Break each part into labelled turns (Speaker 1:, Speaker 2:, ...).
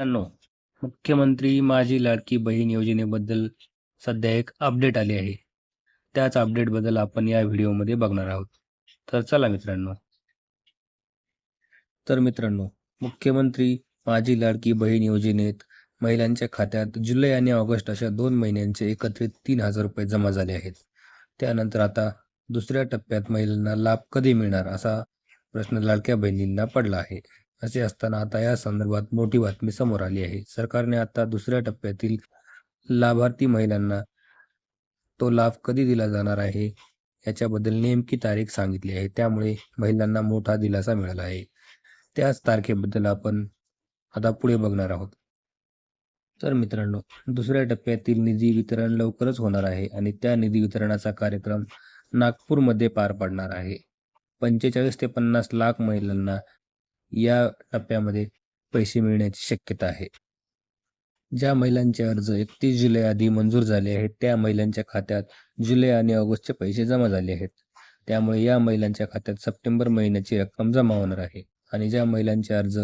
Speaker 1: मुख्यमंत्री माझी लाडकी बहीण योजनेबद्दल सध्या एक अपडेट आली आहे. त्याच अपडेटबद्दल आपण या व्हिडिओमध्ये बघणार आहोत. तर चला मित्रांनो. तर मित्रांनो मुख्यमंत्री माझी लाडकी बहीण योजनेत महिलांच्या खात्यात जुलै आणि ऑगस्ट अशा दोन महिन्यांचे एकत्रित तीन हजार रुपये जमा झाले आहेत. त्यानंतर आता दुसऱ्या टप्प्यात महिलांना लाभ कधी मिळणार असा प्रश्न लाडक्या बहिणींना पडला आहे. असे असताना आता या संदर्भात मोठी बातमी समोर आली आहे. सरकारने आता दुसऱ्या टप्प्यातील लाभार्थी महिलांना तो लाभ कधी दिला जाणार आहे? याच्याबद्दल नेमकी तारीख सांगितली आहे. त्यामुळे महिलांना मोठा दिलासा मिळाला आहे. त्याच तारखेबद्दल आपण आता पुढे बघणार आहोत. तर मित्रांनो दुसऱ्या टप्प्यातील निधी वितरण लवकरच होणार आहे आणि त्या निधी वितरणाचा कार्यक्रम नागपूरमध्ये पार पडणार आहे. पंचेचाळीस ते पन्नास लाख महिलांना या टप्प्यामध्ये पैसे मिळण्याची शक्यता आहे. ज्या महिलांचे अर्ज एकतीस जुलै आधी मंजूर झाले आहेत त्या महिलांच्या खात्यात जुलै आणि ऑगस्टचे पैसे जमा झाले आहेत. त्यामुळे या महिलांच्या खात्यात सप्टेंबर महिन्याची रक्कम जमा होणार आहे. आणि ज्या महिलांचे अर्ज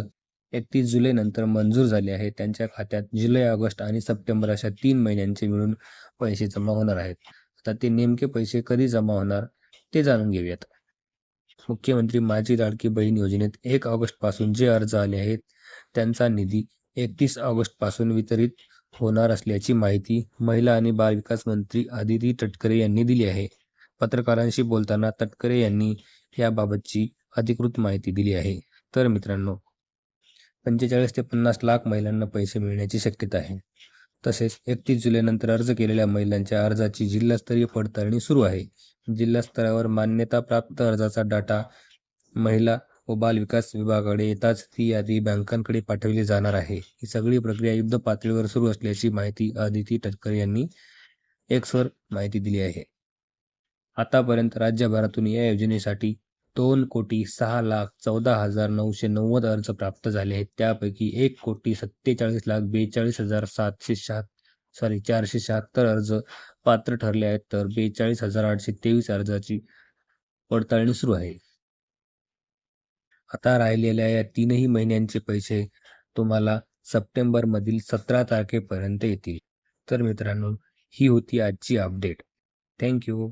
Speaker 1: एकतीस जुलै नंतर मंजूर झाले आहेत त्यांच्या खात्यात जुलै ऑगस्ट आणि सप्टेंबर अशा तीन महिन्यांचे मिळून पैसे जमा होणार आहेत. आता ते नेमके पैसे कधी जमा होणार ते जाणून घेऊयात. मुख्यमंत्री माझी लाडकी बहीण योजनेत एक ऑगस्टपासून जे अर्ज आले आहेत त्यांचा निधी एकतीस ऑगस्टपासून वितरित होणार असल्याची माहिती महिला आणि बाल विकास मंत्री आदिती तटकरे यांनी दिली आहे. पत्रकारांशी बोलताना तटकरे यांनी याबाबतची अधिकृत माहिती दिली आहे. तर मित्रांनो पंचेचाळीस ते पन्नास लाख महिलांना पैसे मिळण्याची शक्यता आहे. तसेच एकतीस जुलैनंतर अर्ज केलेल्या महिलांच्या अर्जाची जिल्हास्तरीय पडताळणी सुरू आहे. जिल्हा स्तरावर मान्यताप्राप्त अर्जाचा डाटा महिला व बाल विकास विभागाकडे येताच ती यादी बँकांकडे पाठवली जाणार आहे. ही सगळी प्रक्रिया युद्ध पातळीवर सुरू असल्याची माहिती आदिती टटकर यांनी एक्सवर माहिती दिली आहे. आतापर्यंत राज्यभरातून या योजनेसाठी दोन कोटी सहा लाख चौदा हजार नऊशे नव्वद अर्ज प्राप्त झाले आहेत. त्यापैकी एक कोटी सत्तेचाळीस लाख बेचाळीस हजार सातशे शहा सॉरी चारशे शहात्तर अर्ज पात्र ठरले आहेत तर बेचाळीस हजार आठशे तेवीस अर्जाची पडताळणी सुरू आहे. आता राहिलेल्या या तीनही महिन्यांचे पैसे तुम्हाला सप्टेंबरमधील सतरा तारखेपर्यंत येतील. तर मित्रांनो ही होती आजची अपडेट. थँक्यू.